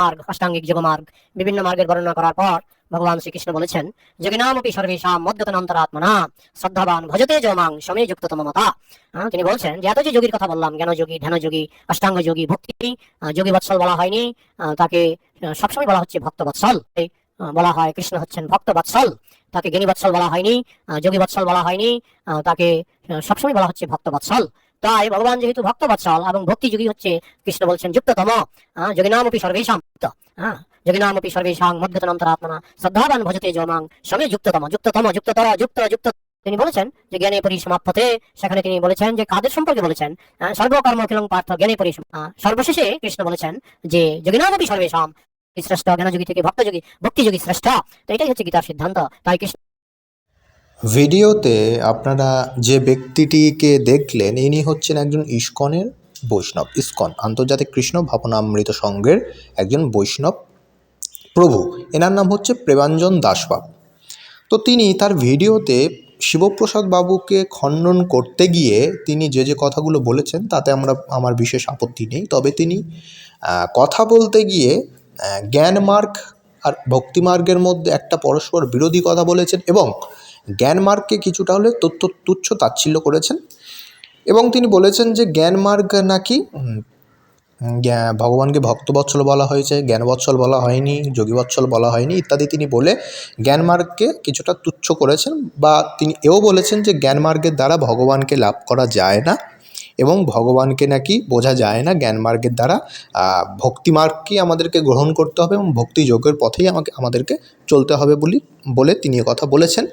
মার্গ, অষ্টাঙ্গিক যোগ মার্গ বিভিন্ন মার্গের বর্ণনা করার পর ভগবান শ্রীকৃষ্ণ বলেছেন যোগিনামপি সর্বেশাম মধ্যতন অন্তরাত্মনা শ্রদ্ধাবান ভজতে যোমাং সময়ে যুক্ত মতা। তিনি বলছেন যে, এত যে যোগীর কথা বললাম জ্ঞানযোগী ধ্যানযোগী অষ্টাঙ্গ যোগী, ভক্তি যোগী বৎসল বলা হয়নি তাকে সবসময় বলা হচ্ছে ভক্ত বৎসল বলা হয় কৃষ্ণ হচ্ছেন ভক্ত বৎসল, তাকে জ্ঞানী বৎসল বলা হয়নি যোগী বৎসল বলা হয়নি তাকে সবসময় বলা হচ্ছে ভক্ত বৎসল। তাই ভগবান যেহেতু ভক্ত বৎসল এবং ভক্তি যোগী হচ্ছে, কৃষ্ণ বলছেন, যুক্ততম যোগিনামপি সর্বেশাম হ্যাঁ যোগিনামপি সর্বেশাং মধ্যতন অন্তরাত্মনা শ্রদ্ধাবান ভজতে যোমাং সমে যুক্ততম যুক্ততম, যুক্ততর যুক্ত যুক্ত তিনি বলেছেন যে, জ্ঞানে পরিসমাপ্ততে। সেখানে তিনি বলেছেন যে, কাদের সম্পর্কে বলেছেন? সর্বকর্ম কিলং পার্থ জ্ঞানে পরিসম সর্বশেষে কৃষ্ণ বলেছেন যে, যোগিনামপি সর্বেশাম শ্রেষ্ঠ জ্ঞানযোগী থেকে ভক্তযোগী, ভক্তিযোগী শ্রেষ্ঠ। তো এটাই হচ্ছে গীতার সিদ্ধান্ত। তাই কৃষ্ণ ভিডিওতে আপনারা যে ব্যক্তিটিকে দেখলেন, ইনি হচ্ছেন একজন ইস্কনের বৈষ্ণব। ইস্কন, আন্তর্জাতিক কৃষ্ণ ভাবনামৃত সংঘের একজন বৈষ্ণব প্রভু। এনার নাম হচ্ছে প্রেমাঞ্জন দাসবাবু তো তিনি তার ভিডিওতে শিবপ্রসাদ বাবুকে খণ্ডন করতে গিয়ে তিনি যে যে কথাগুলো বলেছেন, তাতে আমরা, আমার বিশেষ আপত্তি নেই। তবে তিনি কথা বলতে গিয়ে জ্ঞানমার্গ আর ভক্তিমার্গের মধ্যে একটা পরস্পর বিরোধী কথা বলেছেন এবং জ্ঞান মার্গকে কিছুটা হলে তথ্য তুচ্ছ তাচ্ছিল্য করেছেন। এবং তিনি বলেছেন যে জ্ঞানমার্গ নাকি ভগবানকে ভক্তবৎসল বলা হয়েছে জ্ঞানবৎসল বলা হয়নি যোগীবৎসল বলা হয়নি ইত্যাদি তিনি বলে জ্ঞানমার্গকে কিছুটা তুচ্ছ করেছেন বা তিনি এও বলেছেন যে জ্ঞানমার্গের দ্বারা ভগবানকে লাভ করা যায় না এবং ভগবানকে নাকি বোঝা যায় না জ্ঞানমার্গের দ্বারা। আহ, ভক্তি মার্গকেই আমাদেরকে গ্রহণ করতে হবে এবং ভক্তি যোগের পথেই আমাকে আমাদেরকে চলতে হবে বলি বলে তিনি কথা বলেছেন।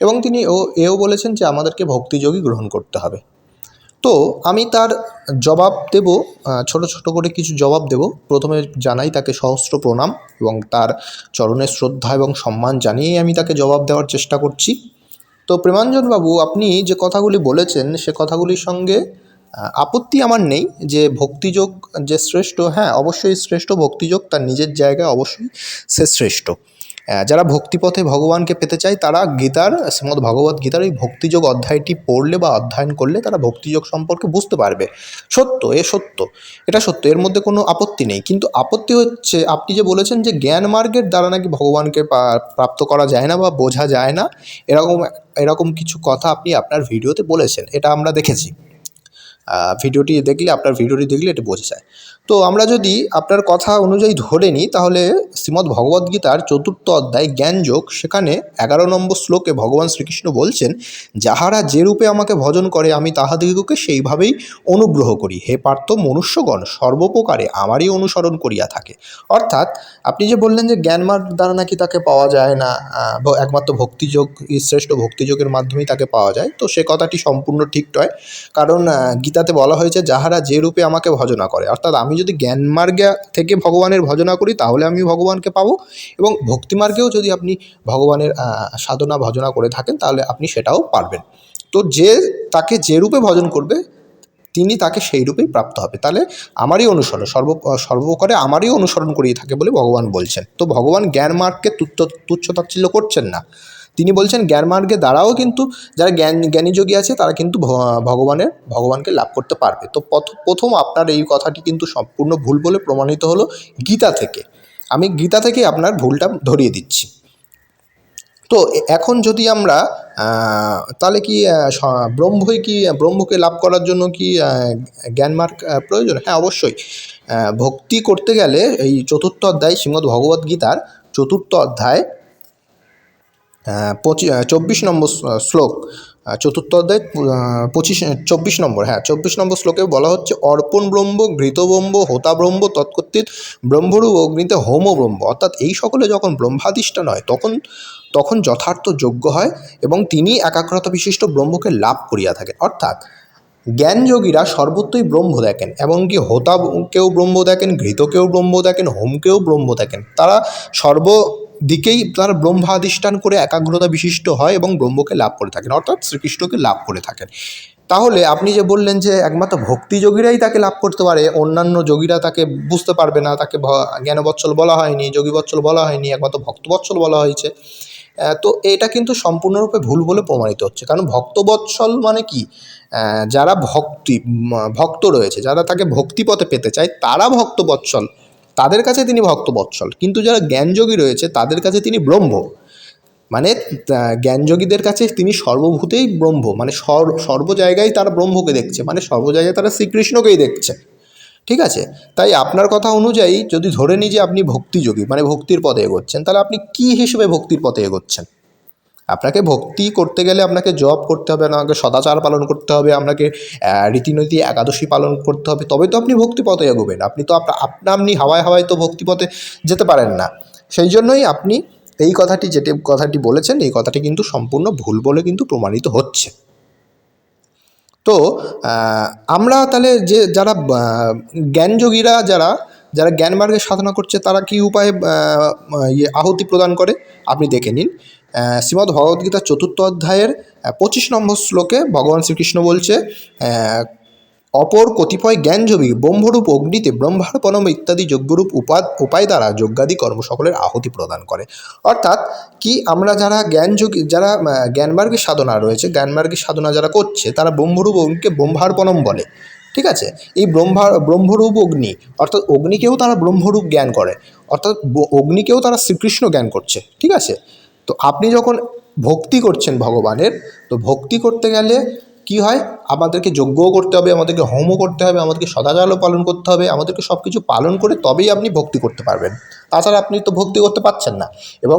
এবং তিনি ও, এও বলেছেন যে আমাদেরকে ভক্তিযোগী গ্রহণ করতে হবে। তো আমি তার জবাব দেব ছোট ছোট করে কিছু জবাব দেব। প্রথমে জানাই তাকে সহস্র প্রণাম এবং তার চরণের শ্রদ্ধা এবং সম্মান জানিয়েই আমি তাকে জবাব দেওয়ার চেষ্টা করছি। তো প্রেমাঞ্জন বাবু আপনি যে কথাগুলি বলেছেন, সে কথাগুলির সঙ্গে আপত্তি আমার নেই যে ভক্তিযোগ যে শ্রেষ্ঠ হ্যাঁ অবশ্যই শ্রেষ্ঠ ভক্তিযোগ তার নিজের জায়গায় অবশ্যই সে শ্রেষ্ঠ। যারা ভক্তিপথে ভগবানকে পেতে চায়, তারা গীতার, শ্রীমদ্ ভগবত গীতার ওই ভক্তিযোগ অধ্যায়টি পড়লে বা অধ্যয়ন করলে তারা ভক্তিযোগ সম্পর্কে বুঝতে পারবে। সত্য, এ সত্য, এটা সত্য, এর মধ্যে কোনো আপত্তি নেই। কিন্তু আপত্তি হচ্ছে, আপনি যে বলেছেন যে জ্ঞান মার্গের দ্বারা নাকি ভগবানকে প্রাপ্ত করা যায় না বা বোঝা যায় না, এরকম এরকম কিছু কথা আপনি আপনার ভিডিওতে বলেছেন, এটা আমরা দেখেছি। ভিডিওটি দেখলে, আপনার ভিডিওটি দেখলে এটা বোঝা যায়। তো আমরা যদি আপনার কথা অনুযায়ী ধরে নিই, তাহলে শ্রীমদ্ ভগবদ্গীতার চতুর্থ অধ্যায় জ্ঞানযোগ, সেখানে এগারো নম্বর শ্লোকে ভগবান শ্রীকৃষ্ণ বলছেন, যাহারা যে রূপে আমাকে ভজন করে, আমি তাহাদিগকে সেইভাবেই অনুগ্রহ করি। হে পার্থ মনুষ্যগণ সর্বপ্রকারে আমারই অনুসরণ করিয়া থাকে। অর্থাৎ, আপনি যে বললেন যে জ্ঞানমার্গ দ্বারা নাকি তাকে পাওয়া যায় না একমাত্র ভক্তিযোগ শ্রেষ্ঠ ভক্তিযোগের মাধ্যমেই তাকে পাওয়া যায়, তো সে কথাটি সম্পূর্ণ ঠিক নয়। কারণ গীতাতে বলা হয়েছে, যাহারা যে রূপে আমাকে ভজনা করে। অর্থাৎ আমি যদি জ্ঞানমার্গে থেকে ভগবানের ভজনা করি, তাহলে আমি ভগবানকে পাবো। এবং ভক্তিমার্গেও যদি আপনি ভগবানের সাধনা, ভজনা করে থাকেন, তাহলে আপনি সেটাও পারবেন। তো যে তাকে যে রূপে ভজন করবে, তিনি তাকে সেই রূপেই প্রাপ্ত হবে। তাহলে আমারই অনুসরণ, সর্ব সর্বপ্রকারে আমারই অনুসরণ করিয়ে থাকে বলে ভগবান বলছেন। তো ভগবান জ্ঞান মার্গকে তুচ্ছ তুচ্ছ তাচ্ছিল্য করছেন না। তিনি বলছেন জ্ঞান মার্গের দ্বারাও কিন্তু যারা জ্ঞান জ্ঞানী যোগী আছে তারা কিন্তু ভগবানের ভগবানকে লাভ করতে পারবে। তো প্রথম আপনার এই কথাটি কিন্তু সম্পূর্ণ ভুল বলে প্রমাণিত হলো গীতা থেকে। আমি গীতা থেকে আপনার ভুলটা ধরিয়ে দিচ্ছি। তো এখন যদি আমরা তাহলে কি ব্রহ্মই কি ব্রহ্মকে লাভ করার জন্য কি আহ, জ্ঞান মার্গ প্রয়োজন? হ্যাঁ অবশ্যই। ভক্তি করতে গেলে এই চতুর্থ অধ্যায় শ্রীমদ্ ভগবদ্ গীতার চতুর্থ অধ্যায় চব্বিশ নম্বর শ্লোক চতুর্থ অধ্যায় পঁচিশ চব্বিশ নম্বর হ্যাঁ চব্বিশ নম্বর শ্লোকে বলা হচ্ছে, অর্পণ ব্রহ্ম, ঘৃত ব্রহ্ম, হোতা ব্রহ্ম, তৎকর্তৃত ব্রহ্মরূপ অগ্নিতে হোম ব্রহ্ম। অর্থাৎ এই সকলে যখন ব্রহ্মাদিষ্ঠান হয় তখন তখন যথার্থ যোগ্য হয় এবং তিনি একাগ্রতা বিশিষ্ট ব্রহ্মকে লাভ করিয়া থাকেন। অর্থাৎ জ্ঞানযোগীরা সর্বত্রই ব্রহ্ম দেখেন, এমনকি হোতাকেও ব্রহ্ম দেখেন ঘৃতকেও ব্রহ্ম দেখেন হোমকেও ব্রহ্ম দেখেন। তারা সর্বদিকেই তারা ব্রহ্মাধিষ্ঠান করে একাগ্রতা বিশিষ্ট হয় এবং ব্রহ্মকে লাভ করে থাকেন, অর্থাৎ শ্রীকৃষ্ণকে লাভ করে থাকেন। তাহলে আপনি যে বললেন যে একমাত্র ভক্তি যোগীরাই তাকে লাভ করতে পারে, অন্যান্য যোগীরা তাকে বুঝতে পারবে না, তাকে জ্ঞানবৎসল বলা হয়নি যোগীবৎসল বলা হয়নি, একমাত্র ভক্তবৎসল বলা হয়েছে তো এটা কিন্তু সম্পূর্ণরূপে ভুল বলে প্রমাণিত হচ্ছে। কারণ ভক্তবৎসল মানে কি? যারা ভক্তি ভক্ত রয়েছে, যারা তাকে ভক্তিপথে পেতে চায়, তারা ভক্তবৎসল তাদের কাছে তিনি ভক্তবৎসল কিন্তু যারা জ্ঞানযোগী রয়েছে, তাদের কাছে তিনি ব্রহ্ম। মানে জ্ঞানযোগীদের কাছে তিনি সর্বভূতেই ব্রহ্ম। মানে সর, সর্ব জায়গায় তারা ব্রহ্মকে দেখছে। মানে সর্ব জায়গায় তারা শ্রীকৃষ্ণকেই দেখছে। ঠিক আছে? তাই আপনার কথা অনুযায়ী যদি ধরে নিই যে আপনি ভক্তিযোগী মানে ভক্তির পথে এগোচ্ছেন, তাহলে আপনি কি হিসেবে ভক্তির পথে এগোচ্ছেন? আপনাকে ভক্তি করতে গেলে আপনাকে জব করতে হবে, আপনাকে সদাচার পালন করতে হবে, আপনাকে রীতিনীতি একাদশী পালন করতে হবে। তবে তো আপনি ভক্তি পথে এগোবেন। আপনি তো আপনা আপনা হাওয়ায় হাওয়ায় তো ভক্তি পথে যেতে পারেন না। সেই জন্যই আপনি এই কথাটি যেটি, কথাটি বলেছেন, এই কথাটি কিন্তু সম্পূর্ণ ভুল বলে কিন্তু প্রমাণিত হচ্ছে। তো আমরা তাহলে যে যারা জ্ঞানযোগীরা যারা যারা জ্ঞানমার্গে সাধনা করছে তারা কি উপায়ে ইয়ে আহুতি প্রদান করে? আপনি দেখে নিন। শ্রীমদ্ ভগবদ্গীতার চতুর্থ অধ্যায়ের পঁচিশ নম্বর শ্লোকে ভগবান শ্রীকৃষ্ণ বলছে অপর কতিপয় জ্ঞানযোগী ব্রহ্মরূপ অগ্নিতে ব্রহ্মার্পণম ইত্যাদি যজ্ঞরূপ উপাদ উপায় দ্বারা যজ্ঞাদি কর্ম সকলের আহুতি প্রদান করে। অর্থাৎ কি আমরা যারা জ্ঞানযোগী যারা আহ, জ্ঞানমার্গী সাধনা রয়েছে জ্ঞানমার্গী সাধনা যারা করছে তারা ব্রহ্মরূপ অগ্নিকে ব্রহ্মার্পণম বলে। ঠিক আছে? এই ব্রহ্মা, ব্রহ্মরূপ অগ্নি, অর্থাৎ অগ্নিকেও তারা ব্রহ্মরূপ জ্ঞান করে, অর্থাৎ অগ্নিকেও তারা শ্রীকৃষ্ণ জ্ঞান করছে, ঠিক আছে? তো আপনি যখন ভক্তি করছেন ভগবানের, তো ভক্তি করতে গেলে কি হয়? আমাদেরকে যজ্ঞও করতে হবে, আমাদেরকে হোমও করতে হবে, আমাদেরকে সদাচারও পালন করতে হবে, আমাদেরকে সব কিছু পালন করে তবেই আপনি ভক্তি করতে পারবেন। তাছাড়া আপনি তো ভক্তি করতে পারছেন না। এবং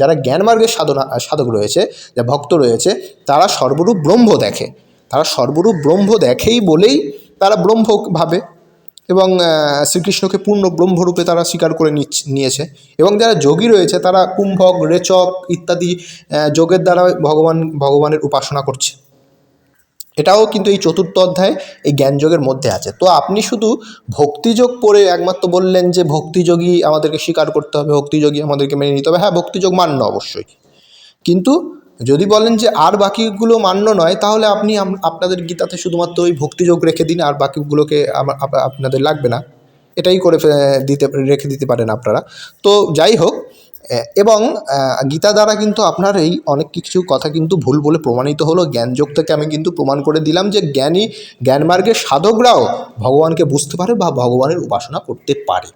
যারা জ্ঞানমার্গের সাধনা, সাধক রয়েছে, যা ভক্ত রয়েছে, তারা সর্বরূপ ব্রহ্ম দেখে। তারা সর্বরূপ ব্রহ্ম দেখেই বলেই তারা ব্রহ্ম ভাবে এবং শ্রীকৃষ্ণকে পূর্ণ ব্রহ্মরূপে তারা স্বীকার করে নিয়েছে। এবং যারা যোগী রয়েছে, তারা কুম্ভক, রেচক ইত্যাদি যোগের দ্বারা ভগবান, ভগবানের উপাসনা করছে। এটাও কিন্তু এই চতুর্থ অধ্যায় এই জ্ঞানযোগের মধ্যে আছে। তো আপনি শুধু ভক্তিযোগ পড়ে একমাত্র বললেন যে ভক্তিযোগী আমাদেরকে স্বীকার করতে হবে ভক্তিযোগী আমাদেরকে মেনে নিতে হবে। হ্যাঁ ভক্তিযোগ মান্য অবশ্যই। কিন্তু যদি বলেন যে আর বাকিগুলো মান্য নয়, তাহলে আপনি আপনাদের গীতাতে শুধুমাত্র ওই ভক্তিযোগ রেখে দিন, আর বাকিগুলোকে আপনাদের লাগবে না। এটাই করে দিতে, রেখে দিতে পারেন আপনারা। তো যাই হোক এবং গীতা দ্বারা কিন্তু আপনার এই অনেক কিছু কথা কিন্তু ভুল বলে প্রমাণিত হলো। জ্ঞানযোগ থেকে আমি কিন্তু প্রমাণ করে দিলাম যে জ্ঞানী, জ্ঞানমার্গের সাধকরাও ভগবানকে বুঝতে পারে বা ভগবানের উপাসনা করতে পারে।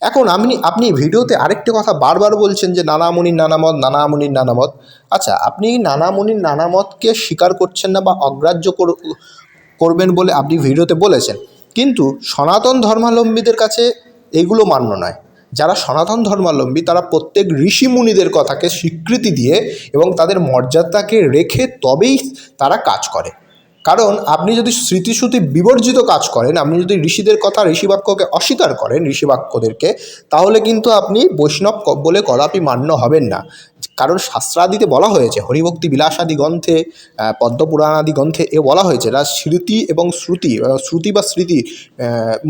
এখন আপনি আপনি ভিডিওতে আরেকটি কথা বারবার বলছেন যে নানামুনির নানামত নানামুনির নানামত। আচ্ছা আপনি নানামুনির নানামতকে স্বীকার করছেন না বা অগ্রাহ্য কর- করবেন বলে আপনি ভিডিওতে বলেছেন। কিন্তু সনাতন ধর্মাবলম্বীদের কাছে এগুলো মান্য নয়। যারা সনাতন ধর্মাবলম্বী তারা প্রত্যেক ঋষি মুনিদের কথাকে স্বীকৃতি দিয়ে এবং তাদের মর্যাদাকে রেখে তবেই তারা কাজ করে। কারণ আপনি যদি স্মৃতিশ্রুতি বিবর্জিত কাজ করেন, আপনি যদি ঋষিদের কথা, ঋষিবাক্যকে অস্বীকার করেন ঋষিবাক্যদেরকে, তাহলে কিন্তু আপনি বৈষ্ণব বলে কদাপি মান্য হবেন না। কারণ শাস্ত্রাদিতে বলা হয়েছে, হরিভক্তি বিলাসাদি গ্রন্থে পদ্মপুরাণাদি গ্রন্থে এ বলা হয়েছে, যারা স্মৃতি এবং শ্রুতি শ্রুতি বা স্মৃতি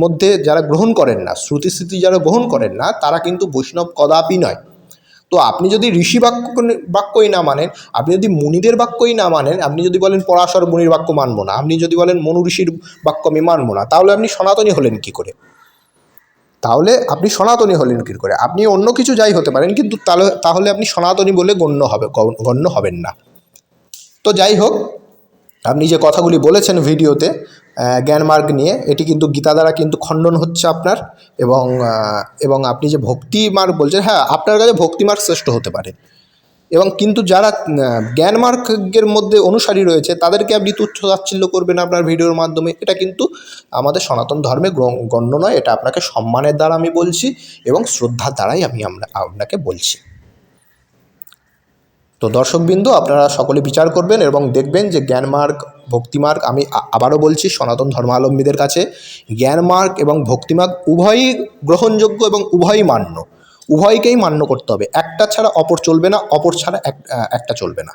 মধ্যে যারা গ্রহণ করেন না, শ্রুতি স্মৃতি যারা গ্রহণ করেন না, তারা কিন্তু বৈষ্ণব কদাপি নয়। তো আপনি যদি ঋষি বাক্য বাক্যই না মানেন, আপনি যদি মুনিদের বাক্যই না মানেন, আপনি যদি বলেন পরাশর মুনির বাক্য মানবো না, আপনি যদি বলেন মনু ঋষির বাক্য আমি মানবো না, তাহলে আপনি সনাতনী হলেন কি করে? তাহলে আপনি সনাতনী হলেন কী করে? আপনি অন্য কিছু যাই হতে পারেন, কিন্তু তাহলে তাহলে আপনি সনাতনী বলে গণ্য হবে গণ্য হবেন না। তো যাই হোক আপনি যে কথাগুলি বলেছেন ভিডিওতে জ্ঞানমার্গ নিয়ে, এটি কিন্তু গীতা দ্বারা কিন্তু খণ্ডন হচ্ছে আপনার এবং এবং আপনি যে ভক্তি মার্গ বলছেন হ্যাঁ আপনার কাছে ভক্তি মার্গ শ্রেষ্ঠ হতে পারে। এবং কিন্তু যারা জ্ঞানমার্গের মধ্যে অনুসারী রয়েছে, তাদেরকে আপনি তুচ্ছ তাচ্ছিল্য করবেন আপনার ভিডিওর মাধ্যমে। এটা কিন্তু আমাদের সনাতন ধর্মে গণ্য নয়, এটা আপনাকে সম্মানের দ্বারা আমি বলছি এবং শ্রদ্ধার দ্বারাই আমি আপনাকে বলছি। তো দর্শকবৃন্দ, আপনারা সকলে বিচার করবেন এবং দেখবেন যে জ্ঞানমার্গ, ভক্তিমার্গ, আমি আবারও বলছি সনাতন ধর্মাবলম্বীদের কাছে, জ্ঞানমার্গ এবং ভক্তিমার্গ উভয়ই গ্রহণযোগ্য এবং উভয়ই মান্য। উভয়কেই মান্য করতে হবে। একটা ছাড়া অপর চলবে না, অপর ছাড়া এক একটা চলবে না।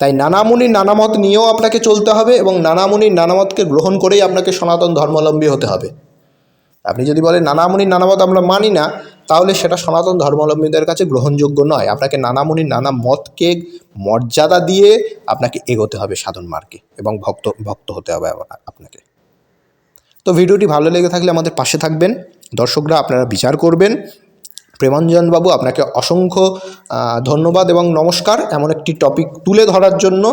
তাই নানামুনির নানামত নিয়েও আপনাকে চলতে হবে এবং নানামুনির নানামতকে গ্রহণ করেই আপনাকে সনাতন ধর্মাবলম্বী হতে হবে। আপনি যদি বলেন নানামুনির নানামত আমরা মানি না, তাহলে সেটা সনাতন ধর্মাবলম্বীদের কাছে গ্রহণযোগ্য নয়। আপনাকে নানামুনির নানা মতকে মর্যাদা দিয়ে আপনাকে এগোতে হবে সাধন মার্গে এবং ভক্ত ভক্ত হতে হবে আপনাকে। তো ভিডিওটি ভালো লেগে থাকলে আমাদের পাশে থাকবেন। দর্শকরা আপনারা বিচার করবেন। প্রেমাঞ্জন বাবু, আপনাকে অসংখ্য ধন্যবাদ এবং নমস্কার। এমন একটি টপিক তুলে ধরার জন্য